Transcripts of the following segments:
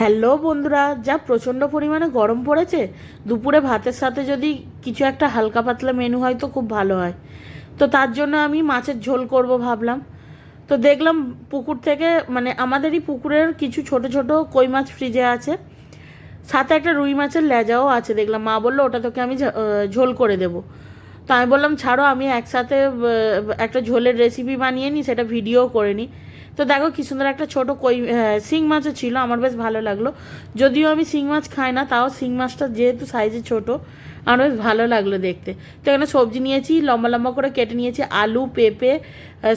Hello বন্ধুরা, যা প্রচণ্ড পরিমাণে গরম পড়েছে, দুপুরে ভাতের সাথে যদি কিছু একটা হালকা পাতলা মেনু হয় তো খুব ভালো হয়। তো তার জন্য আমি মাছের ঝোল করব ভাবলাম। তো দেখলাম পুকুর থেকে মানে আমাদেরই পুকুরের কিছু ছোট ছোট কই মাছ ফ্রিজে আছে। সাথে একটা রুই মাছের লেজাও আছে, দেখলাম মা বলল ওটা তোকে আমি ঝোল করে দেবো। তো আমি বললাম, ছাড়ো, আমি একসাথে একটা ঝোলের রেসিপি বানিয়ে নিই সেটা ভিডিও করে নিই তো দেখো, কি সুন্দর একটা ছোটো কই শিং মাছও ছিল, আমার বেশ ভালো লাগল। যদিও আমি শিং মাছ খাই না, তাও শিং মাছটা যেহেতু সাইজে ছোট, আমার বেশ ভালো লাগল দেখতে। তো এখানে সবজি নিয়েছি, লম্বা লম্বা করে কেটে নিয়েছি, আলু, পেঁপে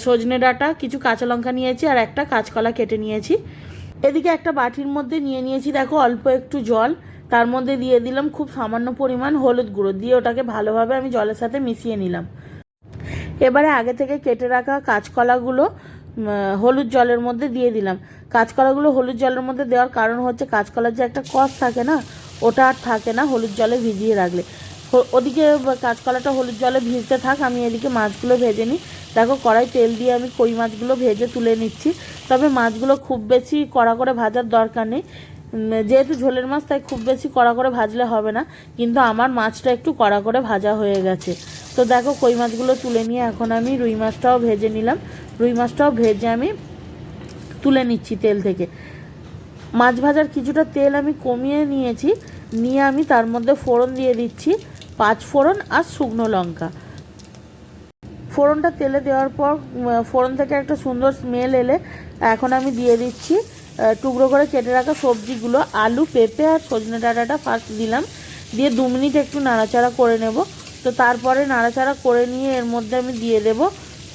সজনে ডাঁটা, কিছু কাঁচা লঙ্কা নিয়েছি, আর একটা কাঁচকলা কেটে নিয়েছি। এদিকে একটা বাটির মধ্যে নিয়ে নিয়েছি, দেখো, অল্প একটু জল। তার মধ্যে দিয়ে দিলাম খুব সামান্য পরিমাণ হলুদ গুঁড়ো। দিয়ে ওটাকে ভালোভাবে আমি জলের সাথে মিশিয়ে নিলাম। এবারে আগে থেকে কেটে রাখা কাঁচকলাগুলো হলুদ জলের মধ্যে দিয়ে দিলাম। কাঁচকলাগুলো হলুদ জলের মধ্যে দেওয়ার কারণ হচ্ছে কাঁচকলার যে একটা কষ থাকে না, ওটা আর থাকে না হলুদ জলে ভিজিয়ে রাখলে। ওদিকে কাঁচকলাটা হলুদ জলে ভিজতে থাক, আমি এদিকে মাছগুলো ভেজে নিই। দেখো কড়াই তেল দিয়ে আমি কই মাছগুলো ভেজে তুলে নিচ্ছি। তবে মাছগুলো খুব বেশি কড়া করে ভাজার দরকার নেই। যেহেতু ঝোলের মাছ, তাই খুব বেশি কড়া করে ভাজলে হবে না। কিন্তু আমার মাছটা একটু কড়া করে ভাজা হয়ে গেছে। তো দেখো, কই মাছগুলো তুলে নিয়ে এখন আমি রুই মাছটাও ভেজে নিলাম। রুই মাছটাও ভেজে আমি তুলে নিচ্ছি তেল থেকে। মাছ ভাজার কিছুটা তেল আমি কমিয়ে নিয়েছি। নিয়ে আমি তার মধ্যে ফোড়ন দিয়ে দিচ্ছি, পাঁচ ফোড়ন আর শুকনো লঙ্কা। ফোড়নটা তেলে দেওয়ার পর ফোড়ন থেকে একটা সুন্দর স্মেল এলে এখন আমি দিয়ে দিচ্ছি টুকরো করে কেটে রাখা সবজিগুলো, আলু, পেঁপে আর সজনে ডাঁটাটা ফার্স্ট দিলাম। দিয়ে দু মিনিট একটু নাড়াচাড়া করে নেব। তো তারপরে নাড়াচাড়া করে নিয়ে এর মধ্যে আমি দিয়ে দেব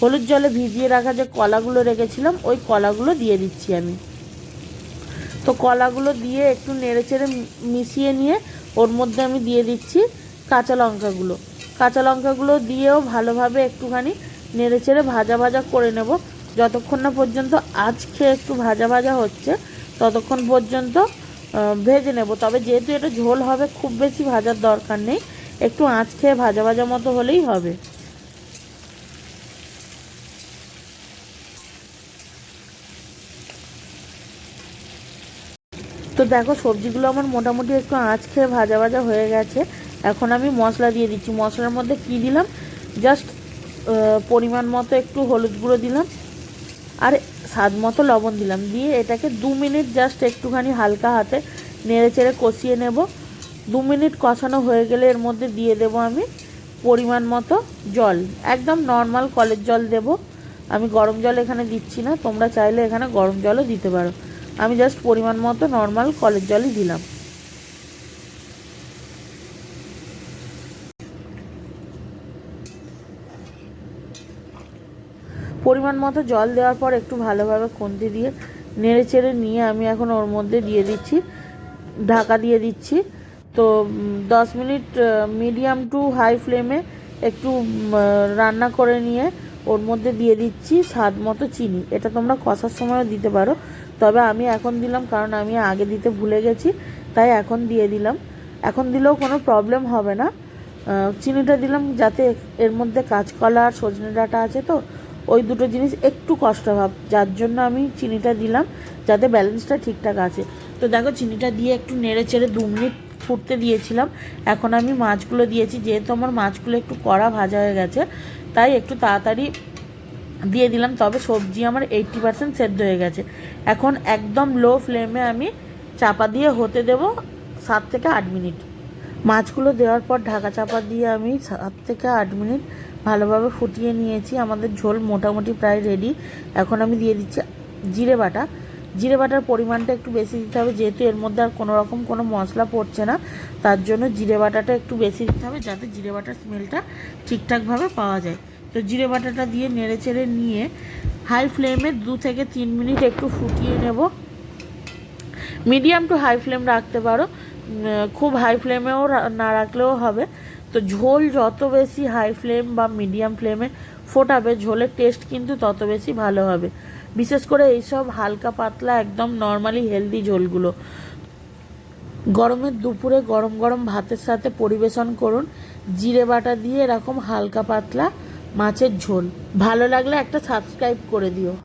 হলুদ জলে ভিজিয়ে রাখা যে কলাগুলো রেখেছিলাম, ওই কলাগুলো দিয়ে দিচ্ছি আমি। তো কলাগুলো দিয়ে একটু নেড়ে চেড়ে মিশিয়ে নিয়ে ওর মধ্যে আমি দিয়ে দিচ্ছি কাঁচা লঙ্কাগুলো। কাঁচা লঙ্কাগুলো দিয়েও ভালোভাবে একটুখানি নেড়ে চেড়ে ভাজা ভাজা করে নেব। যতক্ষণ না পর্যন্ত আজকে একটু ভাজা ভাজা হচ্ছে, ততক্ষণ পর্যন্ত ভেজে নেব। তবে যেহেতু এটা ঝোল হবে, খুব বেশি ভাজার দরকার নেই। একটু আঁচ খেয়ে ভাজা ভাজা মতো হলেই হবে। তো দেখো, সবজিগুলো আমার মোটামুটি একটু আঁচ খেয়ে ভাজা ভাজা হয়ে গেছে। এখন আমি মশলা দিয়ে দিচ্ছি। মশলার মধ্যে কি দিলাম? জাস্ট পরিমাণ মতো একটু হলুদ গুঁড়ো দিলাম। আর স্বাদ মতো লবণ দিলাম। দিয়ে এটাকে দু মিনিট জাস্ট একটুখানি হালকা হাতে নেড়ে চেড়ে কষিয়ে নেব। দু মিনিট কষানো হয়ে গেলে এর মধ্যে দিয়ে দেব আমি পরিমাণ মতো জল। একদম নর্মাল কলের জল দেব। আমি গরম জল এখানে দিচ্ছি না। তোমরা চাইলে এখানে গরম জলও দিতে পারো। আমি জাস্ট পরিমাণ মতো নর্মাল কলের জলই দিলাম। পরিমাণ মতো জল দেওয়ার পর একটু ভালোভাবে খুন্তি দিয়ে নেড়ে চেড়ে নিয়ে আমি এখন ওর মধ্যে দিয়ে দিচ্ছি, ঢাকা দিয়ে দিচ্ছি। তো দশ মিনিট মিডিয়াম টু হাই ফ্লেমে একটু রান্না করে নিয়ে ওর মধ্যে দিয়ে দিচ্ছি স্বাদ মতো চিনি। এটা তোমরা কষার সময়ও দিতে পারো, তবে আমি এখন দিলাম কারণ আমি আগে দিতে ভুলে গেছি, তাই এখন দিয়ে দিলাম। এখন দিলেও কোনো প্রবলেম হবে না। চিনিটা দিলাম যাতে এর মধ্যে কাঁচকলা আর সজনে ডাঁটা আছে তো ওই দুটো জিনিস একটু কষ্ট ভাব, যার জন্য আমি চিনিটা দিলাম যাতে ব্যালেন্সটা ঠিকঠাক আছে। তো দেখো, চিনিটা দিয়ে একটু নেড়ে চেড়ে দু মিনিট ফুটতে দিয়েছিলাম। এখন আমি মাছগুলো দিয়েছি, যেহেতু আমার মাছগুলো একটু কড়া ভাজা হয়ে গেছে, তাই একটু তাড়াতাড়ি দিয়ে দিলাম। তবে সবজি আমার এইট্টি পার্সেন্ট সেদ্ধ হয়ে গেছে। এখন একদম লো ফ্লেমে আমি চাপা দিয়ে হতে দেব সাত থেকে আট মিনিট। মাছগুলো দেওয়ার পর ঢাকা চাপা দিয়ে আমি সাত থেকে আট মিনিট ভালোভাবে ফুটিয়ে নিয়েছি। আমাদের ঝোল মোটামুটি প্রায় রেডি এখন আমি দিয়ে দিচ্ছি জিরে বাটা। জিরে বাটার পরিমাণটা একটু বেশি দিতে হবে, যেহেতু এর মধ্যে আর কোনো রকম কোনো মশলা পড়ছে না। তার জন্য জিরে বাটাটা একটু বেশি দিতে হবে, যাতে জিরে বাটার স্মেলটা ঠিকঠাকভাবে পাওয়া যায়। তো জিরে বাটাটা দিয়ে নেড়ে চেড়ে নিয়ে হাই ফ্লেমে দু থেকে তিন মিনিট একটু ফুটিয়ে নেব। মিডিয়াম টু হাই ফ্লেম রাখতে পারো। খুব হাই ফ্লেমেও না রাখলেও হবে। তো ঝোল যত বেশি হাই ফ্লেম বা মিডিয়াম ফ্লেমে ফোটাবে, ঝোলের টেস্ট কিন্তু তত বেশি ভালো হবে। বিশেষ করে এইসব হালকা পাতলা, একদম নর্মালি হেলদি ঝোলগুলো। গরমের দুপুরে গরম গরম ভাতের সাথে পরিবেশন করুন। জিরে বাটা দিয়ে এরকম হালকা পাতলা মাছের ঝোল। ভালো লাগলে একটা সাবস্ক্রাইব করে দিও।